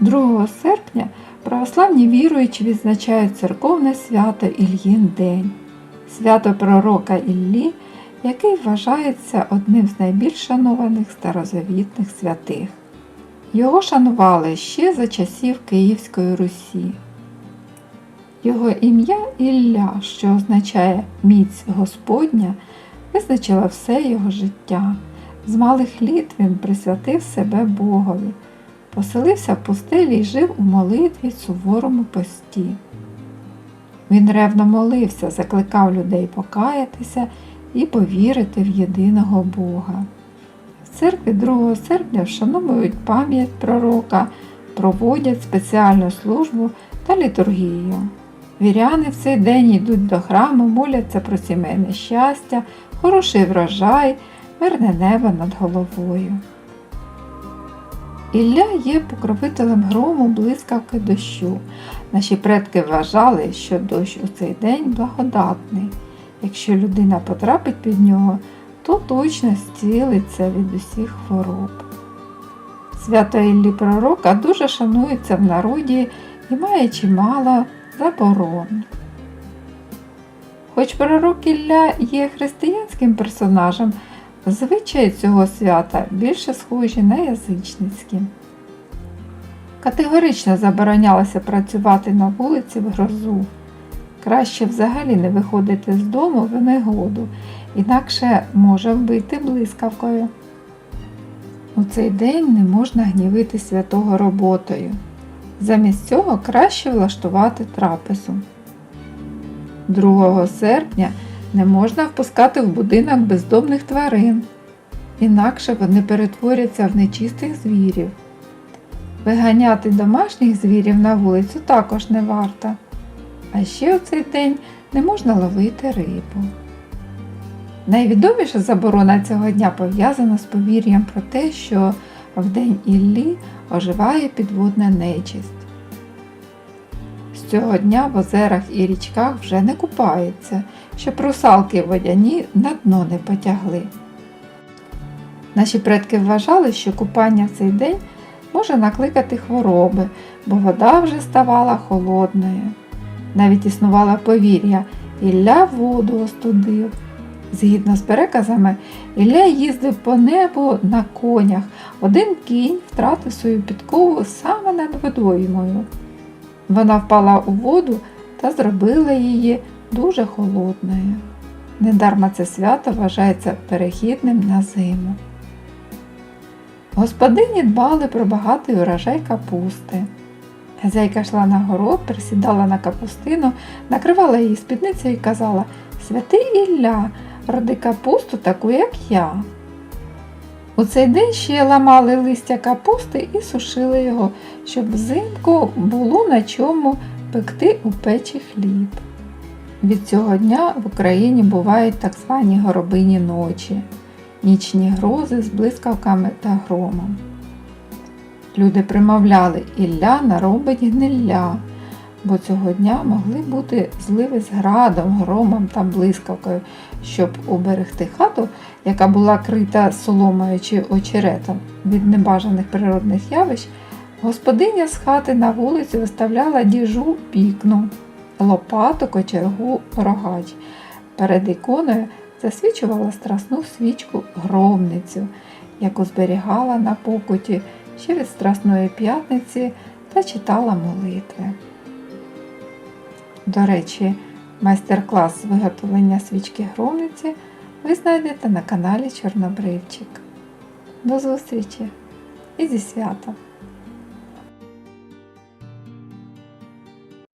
2 серпня православні віруючі відзначають церковне свято Ільїн День, свято пророка Іллі, який вважається одним з найбільш шанованих старозавітних святих. Його шанували ще за часів Київської Русі. Його ім'я Ілля, що означає міць Господня, визначило все його життя. З малих літ він присвятив себе Богові, поселився в пустелі і жив у молитві суворому пості. Він ревно молився, закликав людей покаятися і повірити в єдиного Бога. В церкві 2 серпня вшановують пам'ять пророка, проводять спеціальну службу та літургію. Віряни в цей день йдуть до храму, моляться про сімейне щастя, хороший врожай, мирне небо над головою. Ілля є покровителем грому, блискавки дощу. Наші предки вважали, що дощ у цей день благодатний. Якщо людина потрапить під нього, то точно зцілиться від усіх хвороб. Свято Іллі Пророка дуже шанується в народі і має чимало заборон. Хоч пророк Ілля є християнським персонажем, звичаї цього свята більше схожі на язичницькі. Категорично заборонялося працювати на вулиці в грозу. Краще взагалі не виходити з дому в негоду, інакше може вбити блискавкою. У цей день не можна гнівити святого роботою. Замість цього краще влаштувати трапезу. 2 серпня не можна впускати в будинок бездомних тварин, інакше вони перетворяться в нечистих звірів. Виганяти домашніх звірів на вулицю також не варто. А ще у цей день не можна ловити рибу. Найвідоміша заборона цього дня пов'язана з повір'ям про те, що в день Іллі оживає підводна нечисть. З цього дня в озерах і річках вже не купаються, щоб русалки водяні на дно не потягли. Наші предки вважали, що купання в цей день може накликати хвороби, бо вода вже ставала холодною. Навіть існувало повір'я Ілля воду остудив. Згідно з переказами, Ілля їздив по небу на конях. Один кінь втратив свою підкову саме над водоймою. Вона впала у воду та зробила її дуже холодною. Недарма це свято вважається перехідним на зиму. Господині дбали про багатий урожай капусти. Хазяйка йшла на город, присідала на капустину, накривала її спідницею і казала Святий Ілля, роди капусту таку, як я. У цей день ще ламали листя капусти і сушили його, щоб взимку було на чому пекти у печі хліб. Від цього дня в Україні бувають так звані горобині ночі, нічні грози з блискавками та громом. Люди примовляли Ілля наробить гнилля, бо цього дня могли бути зливи з градом, громом та блискавкою, щоб уберегти хату, яка була крита соломою чи очеретом від небажаних природних явищ, господиня з хати на вулицю виставляла діжу пікну, лопату, кочергу, рогач. Перед іконою засвічувала страсну свічку громницю, яку зберігала на покуті ще від Страсної п'ятниці та читала молитви. До речі, майстер-клас з виготовлення свічки громниці ви знайдете на каналі Чорнобривчик. До зустрічі і зі святом!